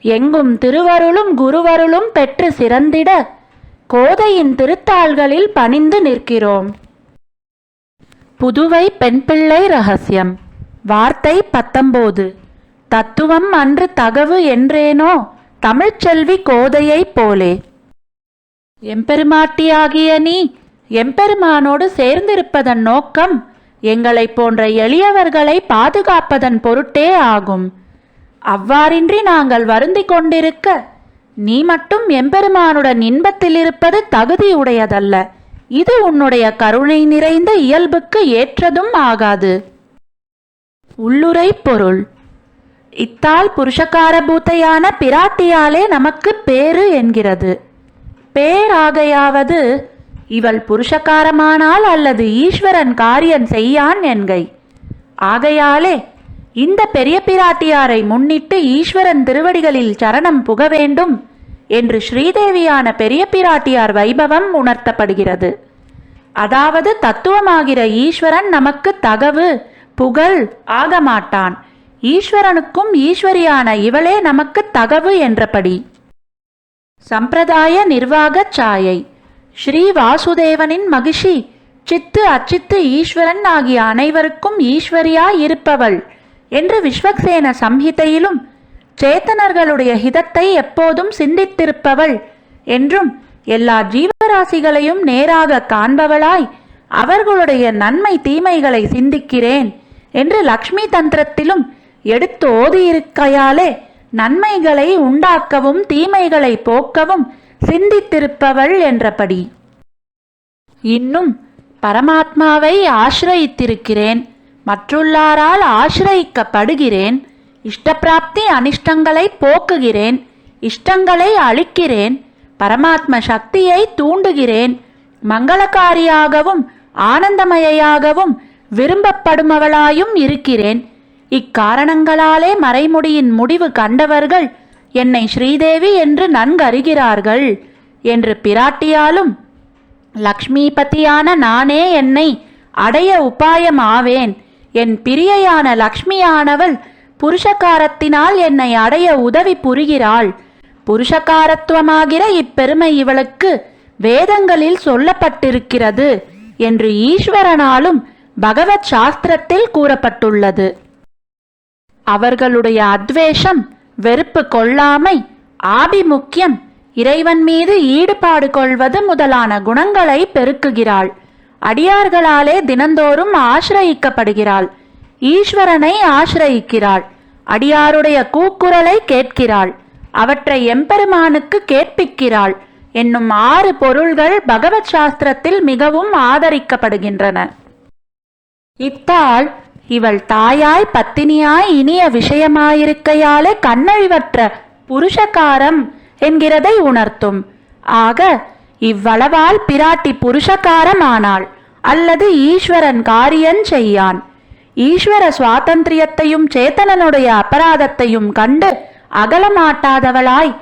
எங்கும் திருவருளும் குருவருளும் பெற்று சிறந்திட கோதையின் திருத்தாள்களில் பணிந்து நிற்கிறோம். புதுவை பெண்பிள்ளை ரகசியம். வார்த்தை பத்தொம்போது. தத்துவம் அன்று தகவு என்றேனோ தமிழ்ச்செல்வி கோதையைப் போலே. எம்பெருமாட்டியாகிய நீ எம்பெருமானோடு சேர்ந்திருப்பதன் நோக்கம் எங்களைப் போன்ற எளியவர்களை பாதுகாப்பதன் பொருட்டே ஆகும். அவ்வாறின்றி நாங்கள் வருந்திக் கொண்டிருக்க நீ மட்டும் எம்பெருமானுடன் இன்பத்தில் இருப்பது தகுதியுடையதல்ல. இது உன்னுடைய கருணை நிறைந்த இயல்புக்கு ஏற்றதும் ஆகாது. உள்ளுரை பொருள். இத்தால் புருஷகார பூத்தையான பிராட்டியாலே நமக்கு பேரு என்கிறது. பேராகையாவது இவள் புருஷகாரமானால் அல்லது ஈஸ்வரன் காரியன் செய்யான் என்கை. ஆகையாலே இந்த பெரிய பிராட்டியாரை முன்னிட்டு ஈஸ்வரன் திருவடிகளில் சரணம் புக வேண்டும் என்று ஸ்ரீதேவியான பெரிய பிராட்டியார் வைபவம் உணர்த்தப்படுகிறது. அதாவது தத்துவமாகிற ஈஸ்வரன் நமக்கு தகவு புகழ் ஆகமாட்டான். ஈஸ்வரனுக்கும் ஈஸ்வரியான இவளே நமக்கு தகவு என்றபடி. சம்பிரதாய நிர்வாகச் சாயை. ஸ்ரீ வாசுதேவனின் மகிஷி. சித்து அச்சித்து ஈஸ்வரன் ஆகிய அனைவருக்கும் ஈஸ்வரியா இருப்பவள். என்று விஸ்வக்சேன சம்ஹிதையிலும் சேத்தனர்களுடைய ஹிதத்தை எப்போதும் சிந்தித்திருப்பவள் என்றும் எல்லா ஜீவராசிகளையும் நேராக காண்பவளாய் அவர்களுடைய நன்மை தீமைகளை சிந்திக்கிறேன் என்று லக்ஷ்மி தந்திரத்திலும் எடுத்து ஓதியிருக்கையாலே நன்மைகளை உண்டாக்கவும் தீமைகளை போக்கவும் சிந்தித்திருப்பவள் என்றபடி. இன்னும் பரமாத்மாவை ஆசிரயித்திருக்கிறேன். மற்றுள்ளாரால் ஆசிரயிக்கப்படுகிறேன். இஷ்டப்பிராப்தி அனிஷ்டங்களை போக்குகிறேன். இஷ்டங்களை அழிக்கிறேன். பரமாத்ம சக்தியை தூண்டுகிறேன். மங்களகாரியாகவும் ஆனந்தமயையாகவும் விரும்பப்படுமவளாயும் இருக்கிறேன். இக்காரணங்களாலே மறைமுடியின் முடிவு கண்டவர்கள் என்னை ஸ்ரீதேவி என்று நன்கறிகிறார்கள் என்று பிராட்டியாலும் லக்ஷ்மிபதியான நானே என்னை அடைய உபாயம் ஆவேன் என் பிரியையான லக்ஷ்மியானவள் புருஷகாரத்தினால் என்னை அடைய உதவி புரிகிறாள். புருஷகாரத்துவமாகிற இப்பெருமை இவளுக்கு வேதங்களில் சொல்லப்பட்டிருக்கிறது என்று ஈஸ்வரனாலும் பகவத் சாஸ்திரத்தில் கூறப்பட்டுள்ளது. அவர்களுடைய அத்வேஷம் வெறுப்பு கொள்ளாமை ஆபிமுக்கியம் இறைவன் மீது ஈடுபாடு கொள்வது முதலான குணங்களை பெருக்குகிறாள். அடியார்களாலே தினந்தோறும் ஆசிரயிக்கப்படுகிறாள். ஈஸ்வரனை ஆசிரயிக்கிறாள். அடியாருடைய கூக்குரலை கேட்கிறாள். அவற்றை எம்பெருமானுக்கு கேட்பிக்கிறாள். என்னும் ஆறு பொருள்கள் பகவத் சாஸ்திரத்தில் மிகவும் ஆதரிக்கப்படுகின்றன. இத்தால் இவள் தாயாய் பத்தினியாய் இனிய விஷயமாயிருக்கையாலே கண்ணழிவற்ற புருஷகாரம் என்கிறதை உணர்த்தும். ஆக இவ்வளவால் பிராட்டி புருஷகாரமானாள். அல்லது ஈஸ்வரன் காரியன் செய்யான். ஈஸ்வர சுவாதந்திரியத்தையும் சேத்தனனுடைய அபராதத்தையும் கண்டு அகலமாட்டாதவளாய்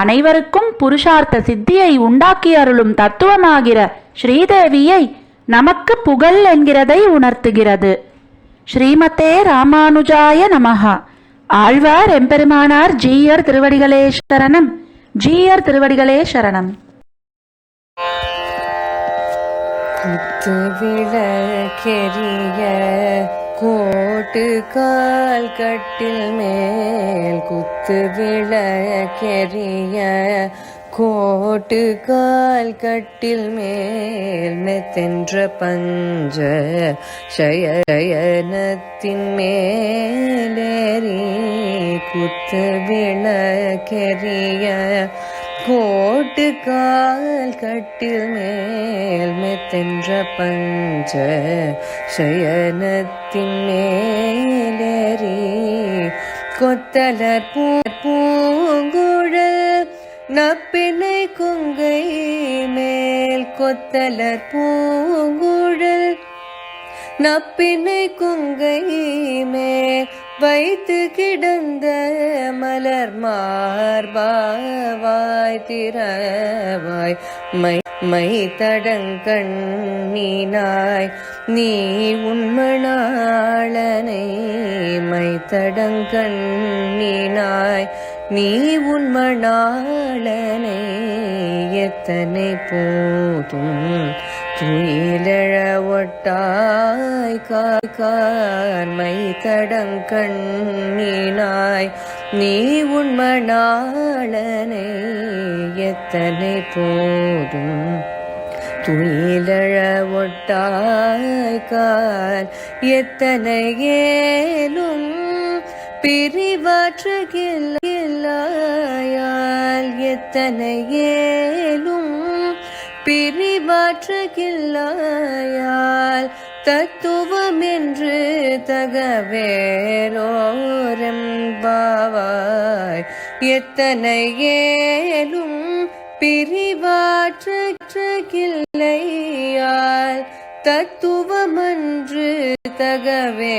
அனைவருக்கும் புருஷார்த்த சித்தியை உண்டாக்கி அருளும் தத்துவமாகிற ஸ்ரீதேவியை நமக்கு புகழ் என்கிறதை உணர்த்துகிறது. ஸ்ரீமதே ராமானுஜாய நமஹா. ஆழ்வார் எம்பெருமானார் ஜீயர் திருவடிகளே சரணம். ஜீயர் திருவடிகளே சரணம். குத்து விளக்கெரிய கோட்டு கால் கட்டில் மேல் குத்து விளக்கெரிய கோட்டு கால் கட்டில் மேல் மெத்தென்ற பஞ்ச சயனத்தின் மேலேறி குத்து விளக்கெரிய கோட்டு கால் கட்டில் மேல் மெத்தென்ற பஞ்ச சயனத்தின் மேலேறி கொத்தலர் பூ பூங்குழல் நப்பினை கொங்கை மேல் கொத்தலர் பூங்குழல் நப்பினை கொங்கை மேல் வைத்து கிடந்த மலர் மார்பாவாய் திறவாய். மை மை தடங்கண்ணினாய் நீ உண்மணாளனை மை தடங்கண்ணினாய் நீ உண்மணாளனை எத்தனை போதும் துயிலழ ஒட்டாய் காய் கார்மை தடங்கண்ணினாய் நீ உண்மணாளனை எத்தனை போதும்? துயிலழ ஒட்டாய் கால் எத்தனை ஏலும் பிரிவாற்றுகில்லாயால் எத்தனை ஏலும் பிரிவாற்றுகில்லாயால் தத்துவம் என்று தகவேரோரம்பாவாய் எத்தனை ஏலும் பிரிவாற்றுகில்லையால் தத்துவமன்று தகவேலோரெம்பாவாய்